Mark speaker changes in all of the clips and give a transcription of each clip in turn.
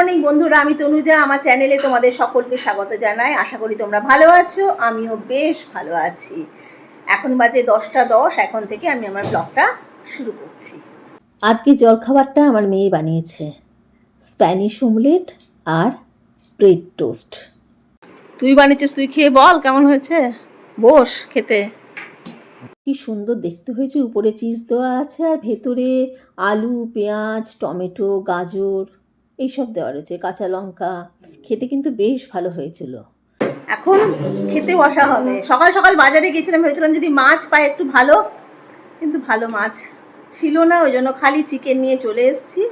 Speaker 1: Morning বন্ধুরা, আমি তনুজা, আমার চ্যানেলে তোমাদের সকলকে স্বাগত জানাই। আশা করি তোমরা ভালো আছো, আমিও বেশ ভালো আছি। এখন বাজে দশটা দশ, এখন থেকে আমি আমার ব্লগটা শুরু করছি।
Speaker 2: আজকে জলখাবারটা আমার মেয়ে বানিয়েছে, স্প্যানিশ অমলেট আর ব্রেড টোস্ট।
Speaker 1: তুই বানিয়েছিস, তুই খেয়ে বল, কেমন হয়েছে? বস, খেতে।
Speaker 2: কি সুন্দর দেখতে হয়েছে, উপরে চিজ দেওয়া আছে আর ভেতরে আলু, পেঁয়াজ, টমেটো, গাজর। এইসব দেওয়া রয়েছে কাঁচা লঙ্কা, খেতে কিন্তু বেশ ভালো হয়েছিল।
Speaker 1: এখন খেতে বসা হবে। সকাল সকাল বাজারে গেছিলাম ভেবেছিলাম যদি মাছ পাই একটু ভালো, কিন্তু ভালো মাছ ছিল না, ওই জন্য খালি চিকেন নিয়ে চলে এসেছি।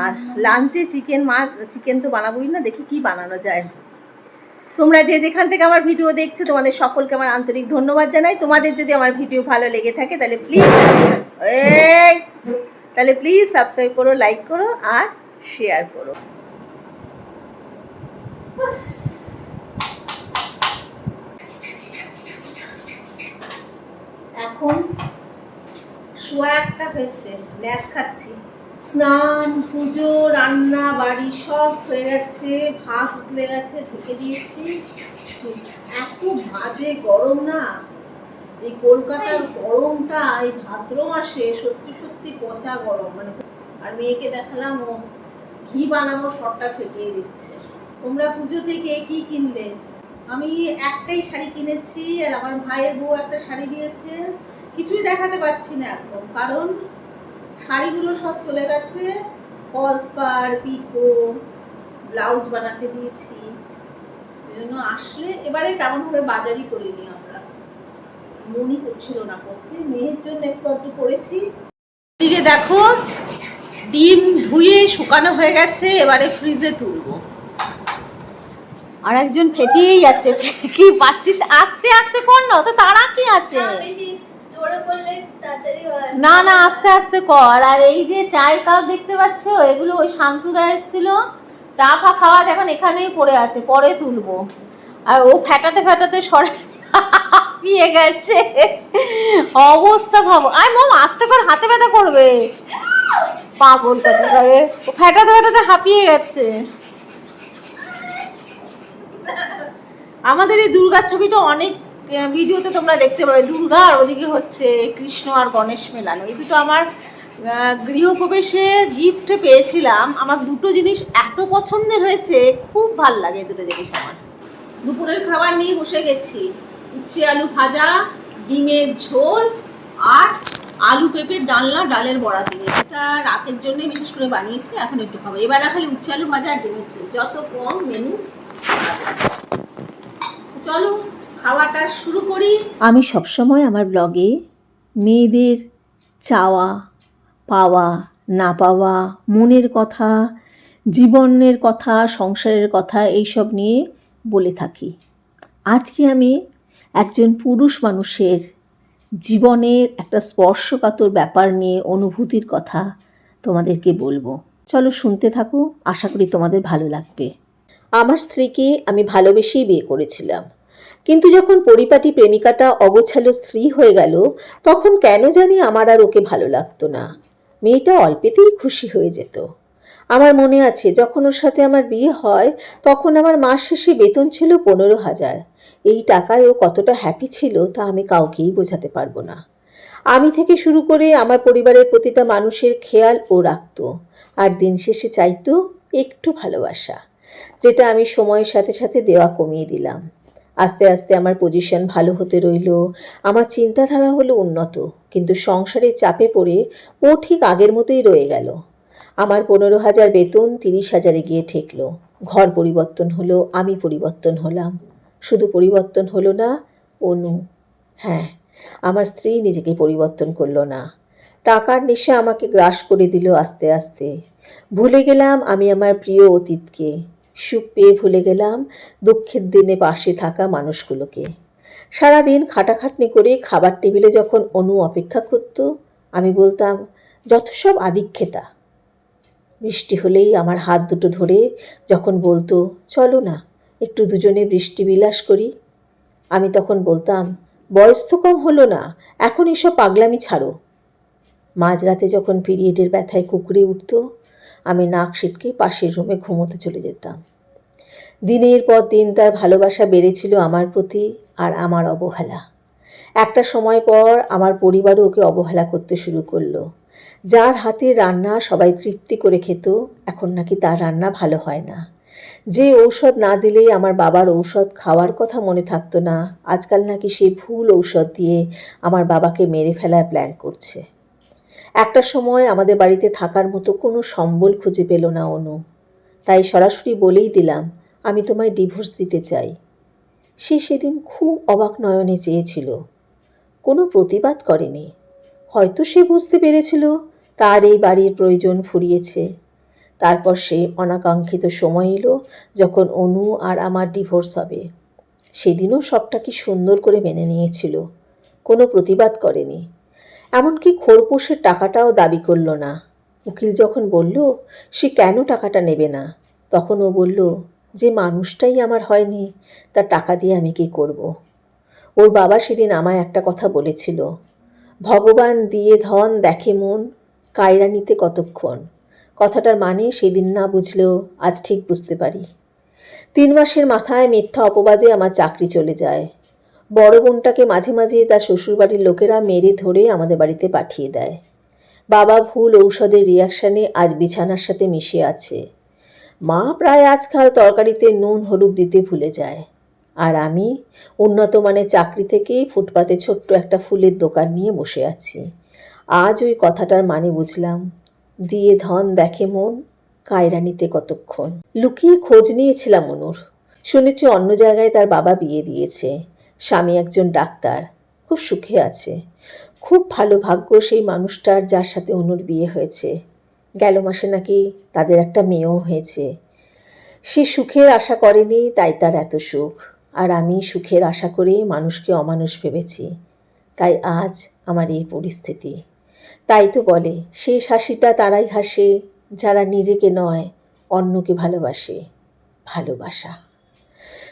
Speaker 1: আর লাঞ্চে চিকেন মাছ, চিকেন তো বানাবোই না, দেখি কি বানানো যায়। তোমরা যে যেখান থেকে আমার ভিডিও দেখছ, তোমাদের সকলকে আমার আন্তরিক ধন্যবাদ জানাই। তোমাদের যদি আমার ভিডিও ভালো লেগে থাকে, তাহলে প্লিজ তাহলে প্লিজ সাবস্ক্রাইব করো লাইক করো, আর শেয়ার করো। এখন সোয়া একটা হয়েছে ল্যাদ খাচ্ছি। স্নান পুজো রান্না বাড়ি সব হয়ে গেছে ভাত উতলে গেছে ঢেকে দিয়েছি। এত বাজে গরম না? এই কলকাতার গরমটা এই ভাদ্র মাসে সত্যি সত্যি পচা গরম মানে আর মেয়েকে দেখালাম ও ঘি বানাবো সবটা ফেটিয়ে দিচ্ছে। তোমরা পুজোতে কে কি কিনলে আমি একটাই শাড়ি কিনেছি আর আমার ভাইয়ের বউ একটা শাড়ি দিয়েছে। কিছুই দেখাতে পাচ্ছি না একদম কারণ শাড়িগুলো সব চলে গেছে। ফলস পার পিকো, ব্লাউজ বানাতে দিয়েছি। জন্য আসলে এবারে তেমনভাবে বাজারই করিনি আমরা। মনই করছিল না করতে, মেয়ের জন্য একটু একটু করেছি। দিকে দেখো ডিম ধুয়ে শুকানো হয়ে গেছে এবারে ফ্রিজে তুলবো। আর একজন ফেটিয়েই যাচ্ছে। কি পাচ্ছিস? আস্তে আস্তে কর না তো তারা কি আছে? না না আস্তে আস্তে কর। আর এই যে চায়ের কাপ দেখতে পাচ্ছ এগুলো ওই শান্তুদা এসেছিল। চা ফা খাওয়া এখন এখানেই পড়ে আছে পরে তুলবো। আর ও ফ্যাটাতে ফ্যাটাতে সরে হাঁপিয়ে গেছে। অবস্থা ভাবো। আয় মম আস্তে কর হাতে ব্যথা করবে। পাগল কথা করে হাঁপিয়ে গেছে। আমাদের এই দুর্গার ছবিটা অনেক ভিডিওতে তোমরা দেখতে পাবে। দুর্গা আর ওদিকে হচ্ছে কৃষ্ণ আর গণেশ মেলানো। এই দুটো আমার গৃহপ্রবেশে গিফট পেয়েছিলাম। আমার দুটো জিনিস এত পছন্দের হয়েছে, খুব ভালো লাগে দুটো জিনিস আমার। দুপুরের খাবার নিয়ে বসে গেছি। উচ্ছে আলু ভাজা, ডিমের ঝোল, আর আলু পেঁপের ডালনা, ডালের বড়া দিয়ে এটা রাতের জন্য বিশেষ করে বানিয়েছি, এখন একটু খাব। এবার খালি উচ্ছে আলু ভাজা আর ডিমের ঝোল। যত কম মেনু চলো, খাওয়াটা শুরু করি।
Speaker 2: আমি সবসময় আমার ব্লগে মেয়েদের চাওয়া, পাওয়া, না পাওয়া, মনের কথা, জীবনের কথা, সংসারের কথা, এইসব নিয়ে বলে থাকি। আজকে আমি একজন পুরুষ মানুষের জীবনের একটা স্পর্শকাতর ব্যাপার নিয়ে অনুভূতির কথা তোমাদেরকে বলব। চলো শুনতে থাকো, আশা করি তোমাদের ভালো লাগবে। আমার স্ত্রীকে আমি ভালোবেসেই বিয়ে করেছিলাম। কিন্তু যখন পরিপাটি প্রেমিকাটা অগোছালো স্ত্রী হয়ে গেল, তখন কেন জানি আমার আর ওকে ভালো লাগতো না। মেয়েটা অল্পেতেই খুশি হয়ে যেত। আমার মনে আছে, যখন ওর সাথে আমার বিয়ে হয়, তখন আমার মাস শেষে বেতন ছিল পনেরো হাজার। এই টাকায় ও কতটা হ্যাপি ছিল তা আমি কাউকেই বোঝাতে পারব না। আমি থেকে শুরু করে আমার পরিবারের প্রতিটা মানুষের খেয়াল ও রাখত। আর দিন শেষে চাইতো একটু ভালোবাসা, যেটা আমি সময়ের সাথে সাথে দেওয়া কমিয়ে দিলাম। আস্তে আস্তে আমার পজিশন ভালো হতে রইল, আমার চিন্তাধারা হলো উন্নত, কিন্তু সংসারের চাপে পড়ে ও ঠিক আগের মতোই রয়ে গেল। আমার পনেরো হাজার বেতন তিরিশ হাজারে গিয়ে ঠেকলো, ঘর পরিবর্তন হলো, আমি পরিবর্তন হলাম। শুধু পরিবর্তন হলো না, অনু হ্যাঁ আমার স্ত্রী নিজেকে পরিবর্তন করল না। টাকার নেশা আমাকে গ্রাস করে দিল আস্তে আস্তে। ভুলে গেলাম আমি আমার প্রিয় অতীতকে। সুখ পেয়ে ভুলে গেলাম দুঃখের দিনে পাশে থাকা মানুষগুলোকে। সারাদিন খাটাখাটনি করে খাবার টেবিলে যখন অনু অপেক্ষা করত, আমি বলতাম, যত সব আদিক্ষেতা। বৃষ্টি হলেই আমার হাত দুটো ধরে যখন বলতো, চলো না। একটু দুজনে বৃষ্টি বিলাস করি। আমি তখন বলতাম, বয়স তো কম হলো না, এখন এসব পাগলামি ছাড়ো। মাঝরাতে যখন পিরিয়ডের ব্যথায় কুকুরে উঠত, আমি নাক সিটকে পাশের রুমে ঘুমোতে চলে যেতাম। দিনের পর দিন তার ভালোবাসা বেড়েছিল আমার প্রতি আর আমার অবহেলা। একটা সময় পর আমার পরিবারও ওকে অবহেলা করতে শুরু করল। যার হাতে রান্না সবাই তৃপ্তি করে খেত, এখন নাকি তার রান্না ভালো হয় না। যে ঔষধ না দিলেই আমার বাবার ঔষধ খাওয়ার কথা মনে থাকতো না, আজকাল নাকি সে ভুল ঔষধ দিয়ে আমার বাবাকে মেরে ফেলার প্ল্যান করছে। একটা সময় আমাদের বাড়িতে থাকার মতো কোনো সম্বল খুঁজে পেল না অনু। তাই সরাসরি বলেই দিলাম, আমি তোমায় ডিভোর্স দিতে চাই। সে সেদিন খুব অবাক নয়নে চেয়েছিল। কোনো প্রতিবাদ করেনি। হয়তো সে বুঝতে পেরেছিল, তার এই বাড়ির প্রয়োজন ফুরিয়েছে। তারপর সেই অনাকাঙ্ক্ষিত সময় এলো যখন অনু আর আমার ডিভোর্স হবে। সেদিনও সবটা কি সুন্দর করে মেনে নিয়েছিল। কোনো প্রতিবাদ করেনি। এমনকি খোরপোশের টাকাটাও দাবি করল না। উকিল যখন বলল, সে কেন টাকাটা নেবে না? তখন ও বলল, যে মানুষটাই আমার হয়নি তার টাকা দিয়ে আমি কি করব। ওর বাবা সেদিন আমায় একটা কথা বলেছিল, ভগবান দিয়ে ধন দেখে মন, কায়রা নিতে কতক্ষণ? কথাটার মানে সেদিন না বুঝলেও আজ ঠিক বুঝতে পারি। তিন মাসের মাথায় মিথ্যা অপবাদে আমার চাকরি চলে যায়। বড় বোনটাকে মাঝে মাঝে তার শ্বশুরবাড়ির লোকেরা মেরে ধরে আমাদের বাড়িতে পাঠিয়ে দেয়। বাবা ভুল ঔষধের রিয়াকশানে আজ বিছানার সাথে মিশে আছে। মা প্রায় আজকাল তরকারিতে নুন, হলুদ দিতে ভুলে যায়। আর আমি উন্নত মানের চাকরি থেকে ফুটপাতে ছোট্ট একটা ফুলের দোকান নিয়ে বসে আছি। আজ ওই কথাটার মানে বুঝলাম দিয়ে ধন দেখে মন কায়রা নিতে কতক্ষণ। লুকিয়ে খোঁজ নিয়েছিলাম অনুর শুনেছি অন্য জায়গায় তার বাবা বিয়ে দিয়েছে। স্বামী একজন ডাক্তার, খুব সুখে আছে। খুব ভালো ভাগ্য সেই মানুষটার যার সাথে অনুর বিয়ে হয়েছে। গেল মাসে নাকি তাদের একটা মেয়েও হয়েছে। সে সুখের আশা করেনি, তাই তার এত সুখ। আর আমি সুখের আশা করে মানুষকে অমানুষ ভেবেছি। তাই আজ আমার এই পরিস্থিতি। তাই তো বলে শেষ হাসিটা তারাই হাসে, যারা নিজেকে নয়, অন্যকে ভালোবাসে, ভালোবাসা।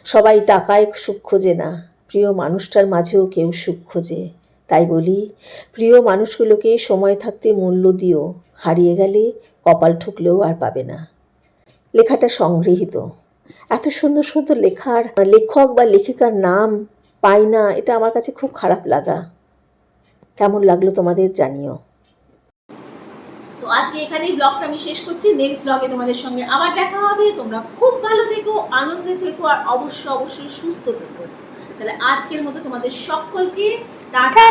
Speaker 2: সবাই টাকায় সুখ খোঁজে না, প্রিয় মানুষটার মাঝেও কেউ সুখ খোঁজে। তাই বলি, প্রিয় মানুষগুলোকে সময় থাকতে মূল্য দিও, হারিয়ে গেলে কপাল ঠুকলেও আর পাবে না। লেখাটা সংগৃহীত। এত সুন্দর সুন্দর লেখার, লেখক বা লেখিকার নাম পাই না, এটা আমার কাছে খুব খারাপ লাগা। কেমন লাগল তোমাদের জানিও।
Speaker 1: তো আজকে এখানেই ব্লগটা আমি শেষ করছি। নেক্সট ব্লগে তোমাদের সঙ্গে আবার দেখা হবে। তোমরা খুব ভালো থেকো, আনন্দে থেকো আর অবশ্যই অবশ্যই সুস্থ থেকো। তাহলে আজকের মতো তোমাদের সকলকে টাটা!